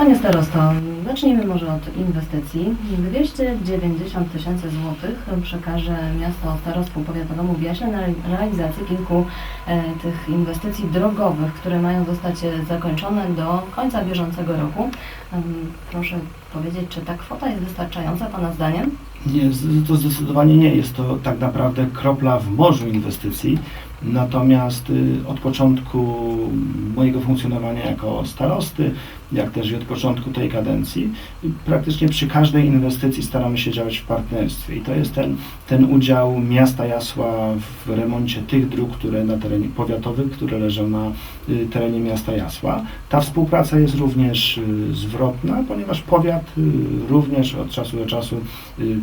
Panie starosto, zacznijmy może od inwestycji. 290 tysięcy złotych przekaże miasto starostwu powiatowemu Biaśle na re- realizację kilku e, tych inwestycji drogowych, które mają zostać e, zakończone do końca bieżącego roku. Em, Proszę powiedzieć, czy ta kwota jest wystarczająca Pana zdaniem? Nie, to zdecydowanie nie jest to tak naprawdę kropla w morzu inwestycji. Natomiast y, od początku mojego funkcjonowania jako starosty, jak też i od początku tej kadencji, praktycznie przy każdej inwestycji staramy się działać w partnerstwie. I to jest ten, ten udział miasta Jasła w remoncie tych dróg, które na terenie powiatowych, które leżą na y, terenie miasta Jasła. Ta współpraca jest również y, zwrotna, ponieważ powiat również od czasu do czasu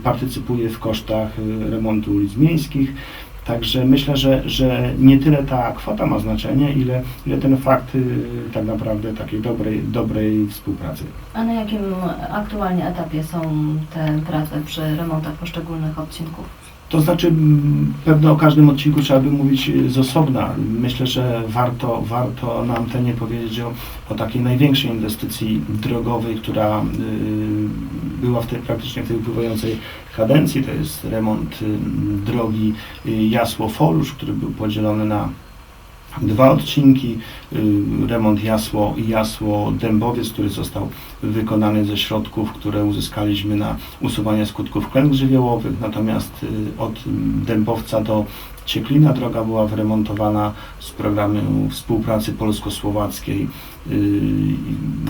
partycypuje w kosztach y, remontu ulic miejskich. Także myślę, że, że nie tyle ta kwota ma znaczenie, ile, ile ten fakt y, tak naprawdę takiej dobrej, dobrej współpracy. A na jakim aktualnie etapie są te prace przy remontach poszczególnych odcinków? To znaczy, pewno o każdym odcinku trzeba by mówić y, z osobna. Myślę, że warto, warto na antenie powiedzieć o, o takiej największej inwestycji drogowej, która y, była w tej, praktycznie w tej upływającej kadencji. To jest remont y, drogi y, Jasło-Folusz, który był podzielony na dwa odcinki. Y, Remont Jasło i Jasło-Dębowiec, który został wykonany ze środków, które uzyskaliśmy na usuwanie skutków klęsk żywiołowych. Natomiast y, od Dębowca do Cieklina droga była wyremontowana z programu współpracy polsko-słowackiej, y,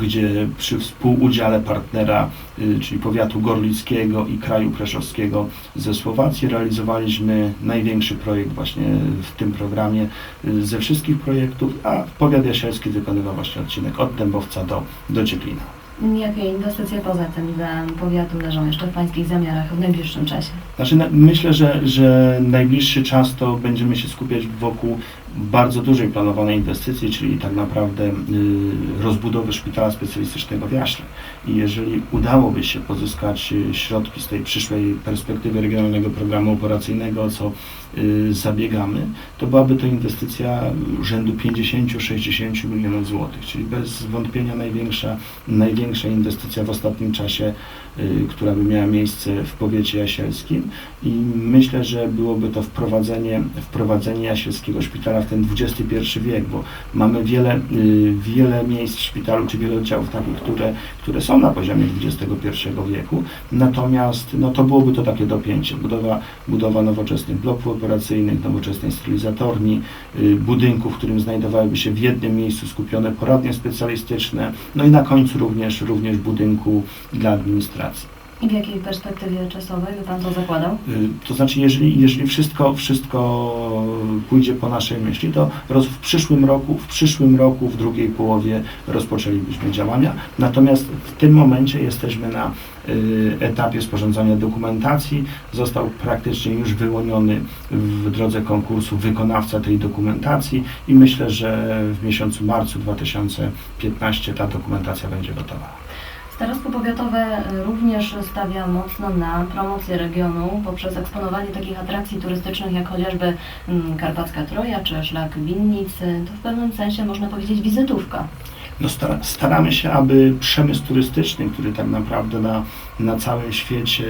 gdzie przy współudziale partnera, y, czyli powiatu gorlickiego i kraju preszowskiego ze Słowacji realizowaliśmy największy projekt właśnie w tym programie y, ze wszystkich projektów, a powiat jasielski wykonywał właśnie odcinek od Dębowca do, do Cieplina. Jakie inwestycje poza tym dla powiatu leżą jeszcze w Pańskich zamiarach w najbliższym czasie? Znaczy, na- myślę, że, że najbliższy czas to będziemy się skupiać wokół bardzo dużej planowanej inwestycji, czyli tak naprawdę y, rozbudowy szpitala specjalistycznego w Jaśle. I jeżeli udałoby się pozyskać y, środki z tej przyszłej perspektywy regionalnego programu operacyjnego, o co y, zabiegamy, to byłaby to inwestycja rzędu 50-60 milionów złotych, czyli bez wątpienia największa, największa inwestycja w ostatnim czasie, która by miała miejsce w powiecie jasielskim i myślę, że byłoby to wprowadzenie, wprowadzenie jasielskiego szpitala w ten XXI wiek, bo mamy wiele, y, wiele miejsc w szpitalu, czy wiele oddziałów takich, które, które są na poziomie XXI wieku, natomiast no, to byłoby to takie dopięcie, budowa, budowa nowoczesnych bloków operacyjnych, nowoczesnej stylizatorni, y, budynku, w którym znajdowałyby się w jednym miejscu skupione poradnie specjalistyczne, no i na końcu również, również budynku dla administracji. I w jakiej perspektywie czasowej by Pan to zakładał? Y, To znaczy, jeżeli, jeżeli wszystko, wszystko pójdzie po naszej myśli, to roz, w przyszłym roku, w przyszłym roku, w drugiej połowie rozpoczęlibyśmy działania. Natomiast w tym momencie jesteśmy na y, etapie sporządzania dokumentacji. Został praktycznie już wyłoniony w drodze konkursu wykonawca tej dokumentacji i myślę, że w miesiącu marcu 2015 ta dokumentacja będzie gotowa. Starostwo powiatowe e, również stawia mocno na promocję regionu poprzez eksponowanie takich atrakcji turystycznych jak chociażby mm, Karpacka Troja czy Szlak Winnic. To w pewnym sensie można powiedzieć wizytówka. No stara, staramy się, aby przemysł turystyczny, który tak naprawdę na, na całym świecie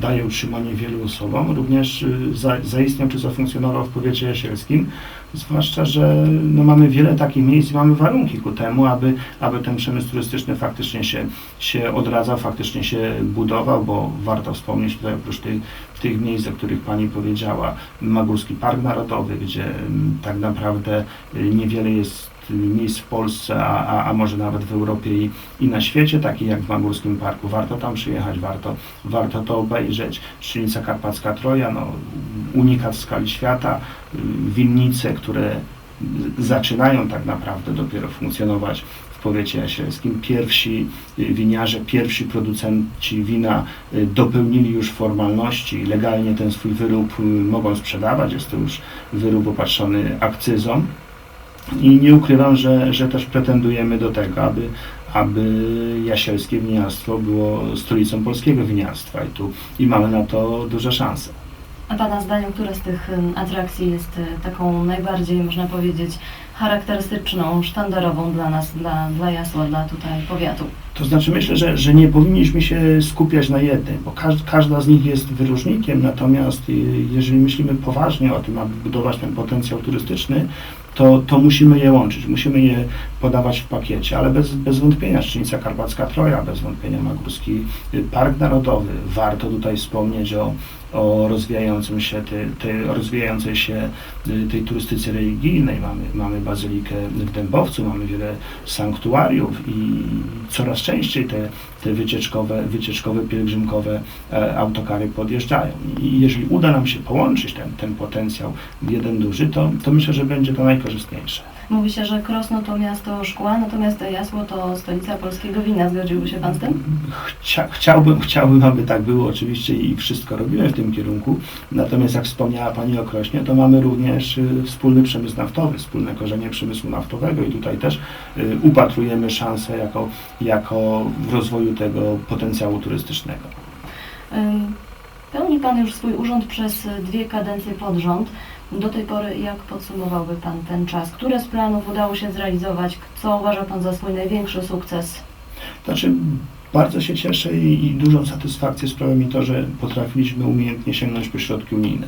daje utrzymanie wielu osobom, również y, za, zaistniał czy zafunkcjonował w powiecie jasielskim. Zwłaszcza, że no, mamy wiele takich miejsc i mamy warunki ku temu, aby, aby ten przemysł turystyczny faktycznie się, się odradzał, faktycznie się budował, bo warto wspomnieć tutaj oprócz tych, tych miejsc, o których Pani powiedziała, Magórski Park Narodowy, gdzie mm, tak naprawdę y, niewiele jest miejsc w Polsce, a, a, a może nawet w Europie i, i na świecie, takie jak w Magórskim Parku. Warto tam przyjechać, warto, warto to obejrzeć. Szczynica Karpacka Troja, no, unikat w skali świata, winnice, które zaczynają tak naprawdę dopiero funkcjonować w powiecie jasielskim. Pierwsi winiarze, pierwsi producenci wina y, dopełnili już formalności legalnie ten swój wyrób y, mogą sprzedawać. Jest to już wyrób opatrzony akcyzą. I nie ukrywam, że, że też pretendujemy do tego, aby, aby jasielskie winiarstwo było stolicą polskiego winiarstwa i tu i mamy na to duże szanse. A Pana zdaniem, która z tych atrakcji jest e, taką najbardziej, można powiedzieć, charakterystyczną, sztandarową dla nas, dla, dla Jasła, dla tutaj powiatu? To znaczy myślę, że, że nie powinniśmy się skupiać na jednej, bo każ, każda z nich jest wyróżnikiem, natomiast y, jeżeli myślimy poważnie o tym, aby budować ten potencjał turystyczny, to, to musimy je łączyć, musimy je podawać w pakiecie, ale bez, bez wątpienia Szczenica Karpacka Troja, bez wątpienia Magórski y, Park Narodowy. Warto tutaj wspomnieć o, o rozwijającym się, tej, o rozwijającej się y, tej turystyce religijnej. Mamy, mamy bazylikę w Dębowcu, mamy wiele sanktuariów i coraz częściej te, te wycieczkowe, wycieczkowe, pielgrzymkowe e, autokary podjeżdżają. I jeżeli uda nam się połączyć ten, ten potencjał w jeden duży, to, to myślę, że będzie to najkorzystniejsze. Mówi się, że Krosno to miasto szkła, natomiast Jasło to stolica polskiego wina. Zgodziłby się Pan z tym? Chcia, chciałbym, chciałbym, aby tak było oczywiście i wszystko robimy w tym kierunku. Natomiast jak wspomniała Pani o Krośnie, to mamy również y, wspólny przemysł naftowy, wspólne korzenie przemysłu naftowego i tutaj też y, upatrujemy szansę jako, jako w rozwoju tego potencjału turystycznego. Ym, Pełni Pan już swój urząd przez dwie kadencje pod rząd. Do tej pory jak podsumowałby Pan ten czas? Które z planów udało się zrealizować? Co uważa Pan za swój największy sukces? Znaczy, bardzo się cieszę i, i dużą satysfakcję sprawia mi to, że potrafiliśmy umiejętnie sięgnąć po środki unijne.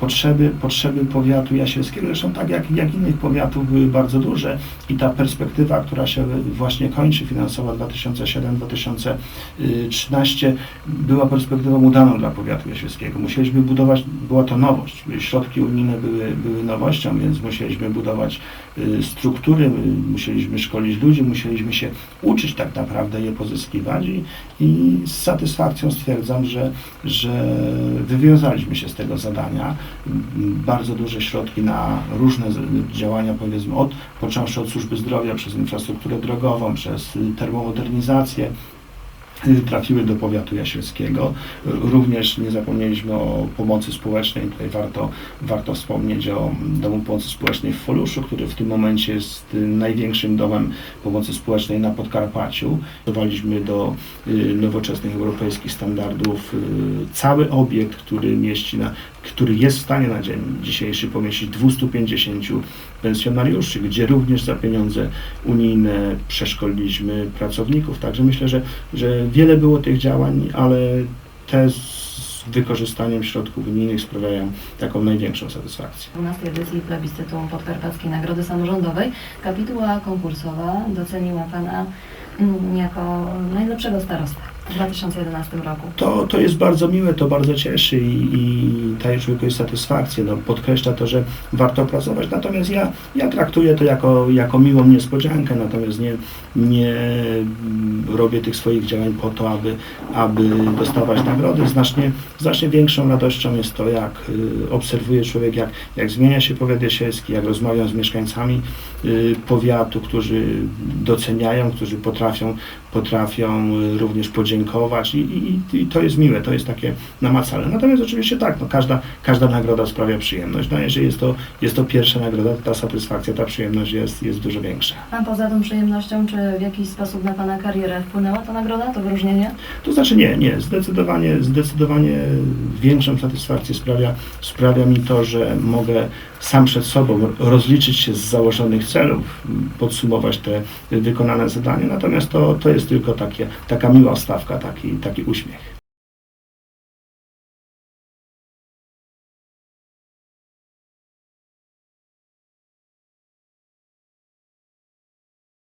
Potrzeby, potrzeby powiatu jasielskiego, zresztą tak jak, jak innych powiatów, były bardzo duże i ta perspektywa, która się właśnie kończy, finansowa 2007-2013, była perspektywą udaną dla powiatu jasielskiego. Musieliśmy budować, była to nowość, środki unijne były, były nowością, więc musieliśmy budować y, struktury, y, musieliśmy szkolić ludzi, musieliśmy się uczyć tak naprawdę je pozyskiwać i, i z satysfakcją stwierdzam, że, że wywiązaliśmy się z tego zadania. Bardzo duże środki na różne działania, powiedzmy, od, począwszy od służby zdrowia, przez infrastrukturę drogową, przez termomodernizację, y, trafiły do powiatu jasielskiego. Również nie zapomnieliśmy o pomocy społecznej. Tutaj warto, warto wspomnieć o Domu Pomocy Społecznej w Foluszu, który w tym momencie jest y, największym domem pomocy społecznej na Podkarpaciu. Dowaliśmy do y, nowoczesnych europejskich standardów cały obiekt, który mieści na, który jest w stanie na dzień dzisiejszy pomieścić 250 pensjonariuszy, gdzie również za pieniądze unijne przeszkoliliśmy pracowników. Także myślę, że, że wiele było tych działań, ale te z wykorzystaniem środków unijnych sprawiają taką największą satysfakcję. 12 edycji plebiscytu Podkarpackiej Nagrody Samorządowej kapituła konkursowa doceniła Pana mm, jako najlepszego starostę w 2011 roku. To, to jest bardzo miłe, to bardzo cieszy i, i daje człowiekowi satysfakcję. No, podkreśla to, że warto pracować. Natomiast ja, ja traktuję to jako, jako miłą niespodziankę, natomiast nie, nie robię tych swoich działań po to, aby, aby dostawać nagrody. Znacznie, znacznie większą radością jest to, jak y, obserwuje człowiek, jak, jak zmienia się powiat jasielski, jak rozmawiam z mieszkańcami y, powiatu, którzy doceniają, którzy potrafią, potrafią y, również podziękować i, i, i to jest miłe, to jest takie namacalne. Natomiast oczywiście tak, no każda, każda nagroda sprawia przyjemność. No jeżeli jest to, jest to pierwsza nagroda, to ta satysfakcja, ta przyjemność jest, jest dużo większa. A poza tą przyjemnością, czy w jakiś sposób na Pana karierę wpłynęła ta nagroda, to wyróżnienie? To znaczy nie, nie, zdecydowanie, zdecydowanie większą satysfakcję sprawia, sprawia mi to, że mogę sam przed sobą rozliczyć się z założonych celów, podsumować te wykonane zadania, natomiast to, to jest tylko takie, taka miła taki, taki uśmiech.